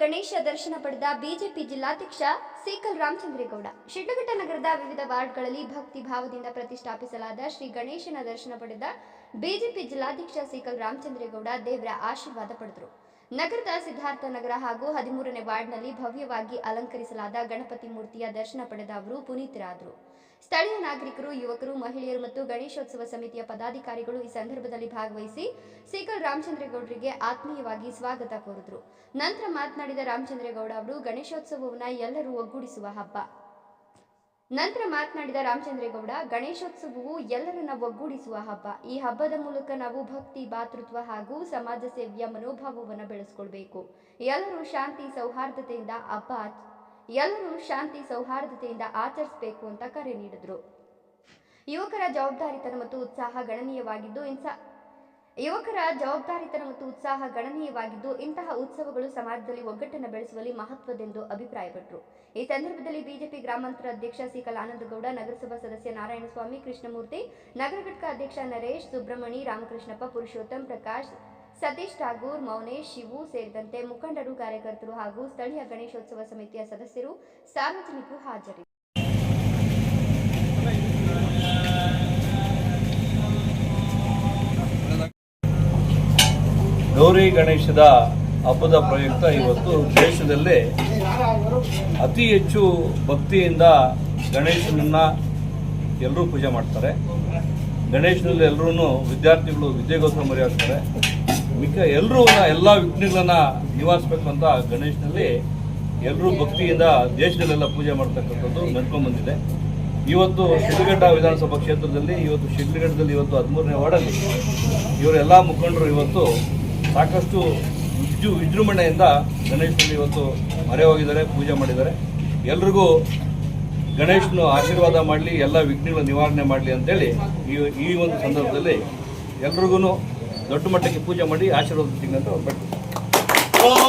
ಗಣೇಶ ದರ್ಶನ ಪಡೆದ ಬಿಜೆಪಿ ಜಿಲ್ಲಾಧ್ಯಕ್ಷ ಸೀಕಲ್ ರಾಮಚಂದ್ರೇಗೌಡ. ಶಿಡ್ಲಘಟ್ಟ ನಗರದ ವಿವಿಧ ವಾರ್ಡ್ಗಳಲ್ಲಿ ಭಕ್ತಿ ಭಾವದಿಂದ ಪ್ರತಿಷ್ಠಾಪಿಸಲಾದ ಶ್ರೀ ಗಣೇಶನ ದರ್ಶನ ಪಡೆದ ಬಿಜೆಪಿ ಜಿಲ್ಲಾಧ್ಯಕ್ಷ ಸೀಕಲ್ ರಾಮಚಂದ್ರೇಗೌಡ ದೇವರ ಆಶೀರ್ವಾದ ಪಡೆದರು. ನಗರದ ಸಿದ್ಧಾರ್ಥ ನಗರ ಹಾಗೂ ಹದಿಮೂರನೇ ವಾರ್ಡ್ನಲ್ಲಿ ಭವ್ಯವಾಗಿ ಅಲಂಕರಿಸಲಾದ ಗಣಪತಿ ಮೂರ್ತಿಯ ದರ್ಶನ ಪಡೆದ ಅವರು ಪುನೀತರಾದರು. ಸ್ಥಳೀಯ ನಾಗರಿಕರು, ಯುವಕರು, ಮಹಿಳೆಯರು ಮತ್ತು ಗಣೇಶೋತ್ಸವ ಸಮಿತಿಯ ಪದಾಧಿಕಾರಿಗಳು ಈ ಸಂದರ್ಭದಲ್ಲಿ ಭಾಗವಹಿಸಿ ಸೀಕಲ್ ರಾಮಚಂದ್ರೇಗೌಡರಿಗೆ ಆತ್ಮೀಯವಾಗಿ ಸ್ವಾಗತ ಕೋರಿದರು. ನಂತರ ಮಾತನಾಡಿದ ರಾಮಚಂದ್ರೇಗೌಡ ಅವರು, ಗಣೇಶೋತ್ಸವವನ್ನು ಎಲ್ಲರೂ ಒಗ್ಗೂಡಿಸುವ ಹಬ್ಬ. ನಂತರ ಮಾತನಾಡಿದ ರಾಮಚಂದ್ರೇಗೌಡ, ಗಣೇಶೋತ್ಸವವು ಎಲ್ಲರನ್ನ ಒಗ್ಗೂಡಿಸುವ ಹಬ್ಬ. ಈ ಹಬ್ಬದ ಮೂಲಕ ನಾವು ಭಕ್ತಿ, ಭಾತೃತ್ವ ಹಾಗೂ ಸಮಾಜ ಸೇವೆಯ ಮನೋಭಾವವನ್ನು ಬೆಳೆಸ್ಕೊಳ್ಬೇಕು. ಎಲ್ಲರೂ ಶಾಂತಿ, ಸೌಹಾರ್ದತೆಯಿಂದ ಹಬ್ಬ ಎಲ್ಲರೂ ಶಾಂತಿ, ಸೌಹಾರ್ದತೆಯಿಂದ ಆಚರಿಸಬೇಕು ಅಂತ ಕರೆ ನೀಡಿದರು. ಯುವಕರ ಜವಾಬ್ದಾರಿತನ ಮತ್ತು ಉತ್ಸಾಹ ಗಣನೀಯವಾಗಿದ್ದು ಇಂಥ ಯುವಕರ ಜವಾಬ್ದಾರಿತನ ಮತ್ತು ಉತ್ಸಾಹ ಗಣನೀಯವಾಗಿದ್ದು, ಇಂತಹ ಉತ್ಸವಗಳು ಸಮಾಜದಲ್ಲಿ ಒಗ್ಗಟ್ಟನ್ನು ಬೆಳೆಸುವಲ್ಲಿ ಮಹತ್ವದೆಂದು ಅಭಿಪ್ರಾಯಪಟ್ಟರು ಈ ಸಂದರ್ಭದಲ್ಲಿ ಬಿಜೆಪಿ ಗ್ರಾಮಾಂತರ ಅಧ್ಯಕ್ಷ ಸಿಕಲ್ ಆನಂದಗೌಡ, ನಗರಸಭಾ ಸದಸ್ಯ ನಾರಾಯಣಸ್ವಾಮಿ, ಕೃಷ್ಣಮೂರ್ತಿ ನಗರ ಘಟಕ ಅಧ್ಯಕ್ಷ ನರೇಶ್ ಸುಬ್ರಹ್ಮಣಿ, ರಾಮಕೃಷ್ಣಪ್ಪ, ಪುರುಷೋತ್ತಮ್ ಪ್ರಕಾಶ್, ಸತೀಶ್ ಠಾಗೂರ್, ಮೌನೇಶ್, ಶಿವು ಸೇರಿದಂತೆ ಮುಖಂಡರು, ಕಾರ್ಯಕರ್ತರು ಹಾಗೂ ಸ್ಥಳೀಯ ಗಣೇಶೋತ್ಸವ ಸಮಿತಿಯ ಸದಸ್ಯರು ಸಾರ್ವಜನಿಕರು ಹಾಜರಿದ್ದರು. ಗೌರಿ ಗಣೇಶದ ಹಬ್ಬದ ಪ್ರಯುಕ್ತ ಇವತ್ತು ದೇಶದಲ್ಲೇ ಅತಿ ಹೆಚ್ಚು ಭಕ್ತಿಯಿಂದ ಗಣೇಶನನ್ನ ಎಲ್ಲರೂ ಪೂಜೆ ಮಾಡ್ತಾರೆ. ಗಣೇಶನಲ್ಲಿ ಎಲ್ಲರೂ ವಿದ್ಯಾರ್ಥಿಗಳು ವಿದ್ಯೆಗೋಸ್ಕರ ಮರೆಯಾಗ್ತಾರೆ. ಮಿಕ್ಕ ಎಲ್ಲರೂ ಎಲ್ಲ ವಿಘ್ನಗಳನ್ನ ನಿವಾರಿಸಬೇಕು ಅಂತ ಗಣೇಶನಲ್ಲಿ ಎಲ್ಲರೂ ಭಕ್ತಿಯಿಂದ ದೇಶದಲ್ಲೆಲ್ಲ ಪೂಜೆ ಮಾಡ್ತಕ್ಕಂಥದ್ದು ನಡ್ಕೊಂಡು ಬಂದಿದೆ. ಇವತ್ತು ಶಿಡ್ಲಘಟ್ಟ ವಿಧಾನಸಭಾ ಕ್ಷೇತ್ರದಲ್ಲಿ, ಇವತ್ತು ಶಿಡ್ಲಘಟ್ಟದಲ್ಲಿ ಇವತ್ತು ಹದಿಮೂರನೇ ವಾರ್ಡಲ್ಲಿ ಇವರೆಲ್ಲ ಮುಖಂಡರು ಇವತ್ತು ಸಾಕಷ್ಟು ವಿಜೃ ವಿಜೃಂಭಣೆಯಿಂದ ಗಣೇಶನಲ್ಲಿ ಇವತ್ತು ಮರೆ ಹೋಗಿದ್ದಾರೆ, ಪೂಜೆ ಮಾಡಿದ್ದಾರೆ. ಎಲ್ರಿಗೂ ಗಣೇಶನ ಆಶೀರ್ವಾದ ಮಾಡಲಿ, ಎಲ್ಲ ವಿಘ್ನಗಳ ನಿವಾರಣೆ ಮಾಡಲಿ ಅಂತೇಳಿ ಈ ಈ ಒಂದು ಸಂದರ್ಭದಲ್ಲಿ ಎಲ್ರಿಗೂ ದೊಡ್ಡ ಮಟ್ಟಕ್ಕೆ ಪೂಜೆ ಮಾಡಿ ಆಶೀರ್ವಾದ ತಿಂಗಂತ ಬರ್ತೀವಿ